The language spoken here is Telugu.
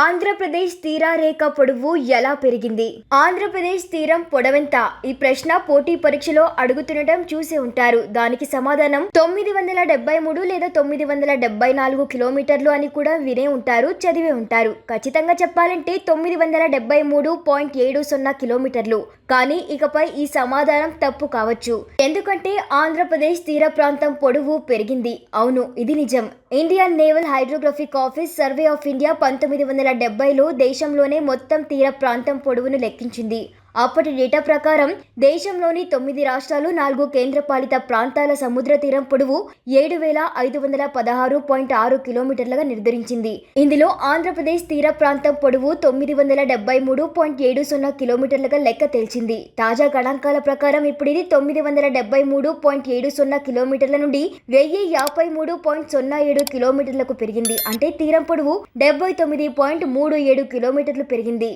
ఆంధ్రప్రదేశ్ తీరారేఖ పొడవు ఎలా పెరిగింది? ఆంధ్రప్రదేశ్ తీరం పొడవెంత? ఈ ప్రశ్న పోటీ పరీక్షలో అడుగుతుండటం చూసి ఉంటారు. దానికి సమాధానం తొమ్మిది వందల డెబ్బై మూడు లేదా తొమ్మిది వందల డెబ్బై నాలుగు కిలోమీటర్లు అని కూడా వినే ఉంటారు చదివే ఉంటారు. ఖచ్చితంగా చెప్పాలంటే తొమ్మిది వందల డెబ్బై మూడు పాయింట్ ఏడు సున్నా కిలోమీటర్లు. కానీ ఇకపై ఈ సమాధానం తప్పు కావచ్చు. ఎందుకంటే ఆంధ్రప్రదేశ్ తీర ప్రాంతం పొడవు పెరిగింది. అవును ఇది నిజం. Indian naval hydrographic office survey of India పంతొమ్మిది వందల డెబ్బైలో దేశంలోనే మొత్తం తీర ప్రాంతం పొడవును లెక్కించింది. అప్పటి డేటా ప్రకారం దేశంలోని తొమ్మిది రాష్ట్రాలు నాలుగు కేంద్రపాలిత ప్రాంతాల సముద్ర తీరం పొడవు ఏడు వేల ఐదు వందల పదహారు పాయింట్ ఆరు కిలోమీటర్లుగా నిర్ధారించింది. ఇందులో ఆంధ్రప్రదేశ్ తీర ప్రాంతం పొడవు తొమ్మిది వందల డెబ్బై మూడు పాయింట్ ఏడు సున్నా కిలోమీటర్లుగా లెక్క తేల్చింది. తాజా గణాంకాల ప్రకారం ఇప్పుడు ఇది తొమ్మిది వందల డెబ్బై మూడు పాయింట్ ఏడు సున్నా కిలోమీటర్ల నుండి వెయ్యి యాభై మూడు పాయింట్ సున్నా ఏడు కిలోమీటర్లకు పెరిగింది. అంటే తీరం పొడవు డెబ్బై తొమ్మిది పాయింట్ మూడు ఏడు కిలోమీటర్లు పెరిగింది.